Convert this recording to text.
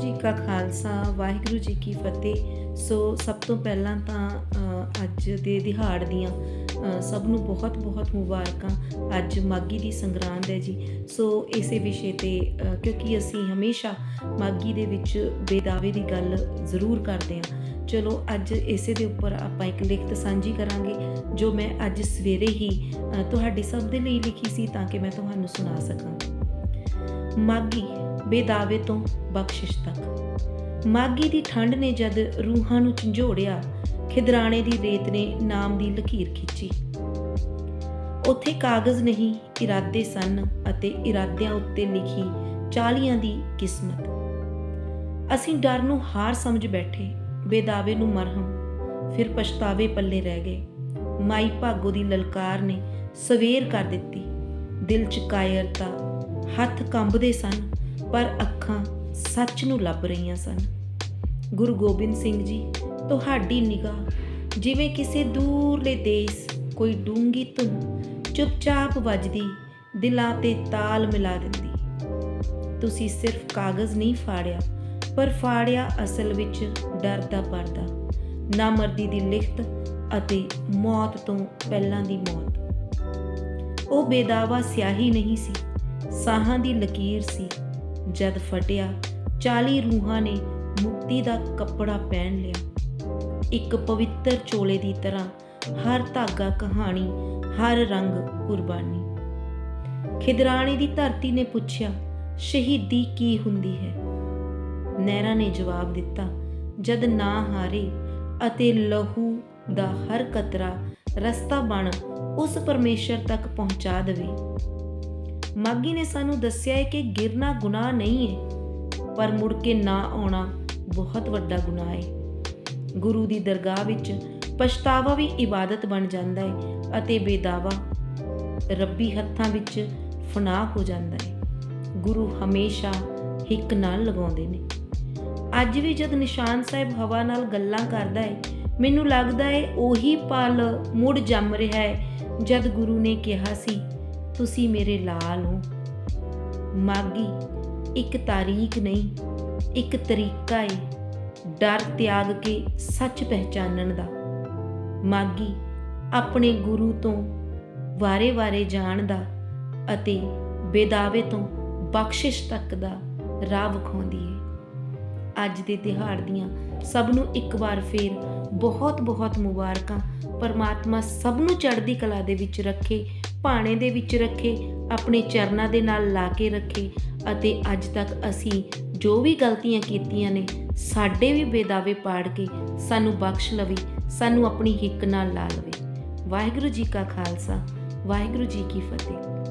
ਜੀ ਕਾ ਖਾਲਸਾ, ਵਾਹਿਗੁਰੂ ਜੀ ਕੀ ਫਤਿਹ। ਸੋ ਸਭ ਤੋਂ ਪਹਿਲਾਂ ਤਾਂ ਅੱਜ ਦੇ ਦਿਹਾੜ ਦੀਆਂ ਸਭ ਨੂੰ ਬਹੁਤ ਬਹੁਤ ਮੁਬਾਰਕਾਂ। ਅੱਜ ਮਾਗੀ ਦੀ ਸੰਗਰਾਂਦ ਹੈ ਜੀ। ਸੋ ਇਸੇ ਵਿਸ਼ੇ ਤੇ ਕਿਉਂਕਿ ਅਸੀਂ ਹਮੇਸ਼ਾ ਮਾਗੀ ਦੇ ਵਿੱਚ ਬੇਦਾਵੇ ਦੀ ਗੱਲ ਜ਼ਰੂਰ ਕਰਦੇ ਹਾਂ। ਚਲੋ, ਅੱਜ ਇਸੇ ਦੇ ਉੱਪਰ ਆਪਾਂ ਇੱਕ ਲਿਖਤ ਸਾਂਝੀ ਕਰਾਂਗੇ, ਜੋ ਮੈਂ ਅੱਜ ਸਵੇਰੇ ਹੀ ਤੁਹਾਡੇ ਸਭ ਦੇ ਲਈ ਲਿਖੀ ਸੀ, ਤਾਂ ਕਿ ਮੈਂ ਤੁਹਾਨੂੰ ਸੁਣਾ ਸਕਾਂ। ਮਾਗੀ ਬੇਦਾਵੇ ਤੋਂ ਬਖਸ਼ਿਸ਼ ਤੱਕ। ਮਾਗੀ ਦੀ ਠੰਡ ਨੇ ਜਦ ਰੂਹਾਂ ਨੂੰ ਝੰਜੋੜਿਆ, ਖਿਦਰਾਣੇ ਦੀ ਰੇਤ ਨੇ ਨਾਮ ਦੀ ਲਕੀਰ ਖਿੱਚੀ। ਉੱਥੇ ਕਾਗਜ਼ ਨਹੀਂ, ਇਰਾਦੇ ਸਨ ਅਤੇ ਇਰਾਦਿਆਂ ਉੱਤੇ ਲਿਖੀ ਚਾਲੀਆਂ ਦੀ ਕਿਸਮਤ। ਅਸੀਂ ਡਰ ਨੂੰ ਹਾਰ ਸਮਝ ਬੈਠੇ, ਬੇਦਾਵੇ ਨੂੰ ਮਰਹਮ, ਫਿਰ ਪਛਤਾਵੇ ਪੱਲੇ ਰਹਿ ਗਏ। ਮਾਈ ਭਾਗੋ ਦੀ ਲਲਕਾਰ ਨੇ ਸਵੇਰ ਕਰ ਦਿੱਤੀ। ਦਿਲ ਚ ਕਾਇਰਤਾ, ਹੱਥ ਕੰਬਦੇ ਸਨ। ਪਰ ਅੱਖਾਂ ਸੱਚ ਨੂੰ ਲੱਭ ਰਹੀਆਂ ਸਨ। ਗੁਰੂ ਗੋਬਿੰਦ ਸਿੰਘ ਜੀ, ਤੁਹਾਡੀ ਨਿਗਾਹ, ਜਿਵੇਂ ਕਿਸੇ ਦੂਰਲੇ ਦੇਸ਼ ਕੋਈ ਡੂੰਗੀ ਧੁਨ ਚੁੱਪਚਾਪ ਵੱਜਦੀ, ਦਿਲਾਂ ਤੇ ਤਾਲ ਮਿਲਾ ਦਿੰਦੀ। ਤੁਸੀਂ ਸਿਰਫ ਕਾਗਜ਼ ਨਹੀਂ ਫਾੜਿਆ, ਪਰ ਫਾੜਿਆ ਅਸਲ ਵਿੱਚ ਡਰ ਦਾ ਪਰਦਾ, ਨਾਮਰਦੀ ਦੀ ਲਿਖਤ ਅਤੇ ਮੌਤ ਤੋਂ ਪਹਿਲਾਂ ਦੀ ਮੌਤ। ਉਹ ਬੇਦਾਵਾ ਸਿਆਹੀ ਨਹੀਂ ਸੀ, ਸਾਹਾਂ ਦੀ ਲਕੀਰ ਸੀ। ਜਦ ਫਟਿਆ 40 ਰੂਹਾਂ ਨੇ ਮੁਕਤੀ ਦਾ ਕੱਪੜਾ ਪਹਿਨ ਲਿਆ। ਇੱਕ ਪਵਿੱਤਰ ਚੋਲੇ ਦੀ ਤਰ੍ਹਾਂ ਹਰ ਧਾਗਾ ਕਹਾਣੀ, ਹਰ ਰੰਗ ਕੁਰਬਾਨੀ। ਖਿਦਰਾਣੇ ਦੀ ਧਰਤੀ ਨੇ ਪੁੱਛਿਆ, ਸ਼ਹੀਦੀ ਕੀ ਹੁੰਦੀ ਹੈ? ਨਹਿਰਾਂ ਨੇ ਜਵਾਬ ਦਿੱਤਾ, ਜਦ ਨਾ ਹਾਰੇ ਅਤੇ ਲਹੂ ਦਾ ਹਰ ਕਤਰਾ ਰਸਤਾ ਬਣ ਉਸ ਪਰਮੇਸ਼ਰ ਤੱਕ ਪਹੁੰਚਾ ਦੇਵੇ। ਮਾਗੀ ਨੇ ਸਾਨੂੰ ਦੱਸਿਆ ਹੈ ਕਿ ਗਿਰਨਾ ਗੁਨਾਹ ਨਹੀਂ ਹੈ, ਪਰ ਮੁੜ ਕੇ ਨਾ ਆਉਣਾ ਬਹੁਤ ਵੱਡਾ ਗੁਨਾਹ ਹੈ। ਗੁਰੂ ਦੀ ਦਰਗਾਹ ਵਿੱਚ ਪਛਤਾਵਾ ਵੀ ਇਬਾਦਤ ਬਣ ਜਾਂਦਾ ਹੈ ਅਤੇ ਬੇਦਾਵਾ ਰੱਬੀ ਹੱਥਾਂ ਵਿੱਚ ਫਨਾਹ ਹੋ ਜਾਂਦਾ ਹੈ। ਗੁਰੂ ਹਮੇਸ਼ਾ ਹਿੱਕ ਨਾਲ ਲਗਾਉਂਦੇ ਨੇ। ਅੱਜ ਵੀ ਜਦ ਨਿਸ਼ਾਨ ਸਾਹਿਬ ਹਵਾ ਨਾਲ ਗੱਲਾਂ ਕਰਦਾ ਹੈ, ਮੈਨੂੰ ਲੱਗਦਾ ਹੈ ਉਹੀ ਪਲ ਮੁੜ ਜੰਮ ਰਿਹਾ ਹੈ, ਜਦ ਗੁਰੂ ਨੇ ਕਿਹਾ ਸੀ ਤੁਸੀਂ ਮੇਰੇ ਲਾਲ ਹੋ। ਮਾਗੀ, ਇੱਕ ਤਾਰੀਖ ਨਹੀਂ, ਇੱਕ ਤਰੀਕਾ ਹੈ ਡਰ ਤਿਆਗ ਕੇ ਸੱਚ ਪਹਿਚਾਨਣ ਦਾ। ਮਾਗੀ, ਆਪਣੇ ਗੁਰੂ ਤੋਂ ਵਾਰੇ-ਵਾਰੇ ਜਾਣ ਦਾ ਅਤੇ ਬੇਦਾਵੇ ਤੋਂ ਬਖਸ਼ਿਸ਼ ਤੱਕ ਦਾ ਰਾਹ ਵਿਖਾਉਂਦੀ ਹੈ ਅੱਜ ਦੇ ਦਿਹਾੜ ਦੀਆਂ ਸਭ ਨੂੰ ਇੱਕ ਵਾਰ ਫੇਰ ਬਹੁਤ-ਬਹੁਤ ਮੁਬਾਰਕਾਂ। ਪਰਮਾਤਮਾ ਸਭ ਨੂੰ ਚੜ੍ਹਦੀ ਕਲਾ ਦੇ ਵਿੱਚ ਰੱਖੇ ਭਾਣੇ ਦੇ ਵਿੱਚ ਰੱਖੇ, ਆਪਣੇ ਚਰਨਾਂ ਦੇ ਨਾਲ ਲਾ ਕੇ ਰੱਖੇ ਅਤੇ ਅੱਜ ਤੱਕ ਅਸੀਂ ਜੋ ਵੀ ਗਲਤੀਆਂ ਕੀਤੀਆਂ ਨੇ, ਸਾਡੇ ਵੀ ਬੇਦਾਵੇ ਪਾੜ ਕੇ ਸਾਨੂੰ ਬਖਸ਼ ਲਵੇ, ਸਾਨੂੰ ਆਪਣੀ ਹਿੱਕ ਨਾਲ ਲਾ ਲਵੇ। ਵਾਹਿਗੁਰੂ ਜੀ ਕਾ ਖਾਲਸਾ, ਵਾਹਿਗੁਰੂ ਜੀ ਕੀ ਫਤਿਹ।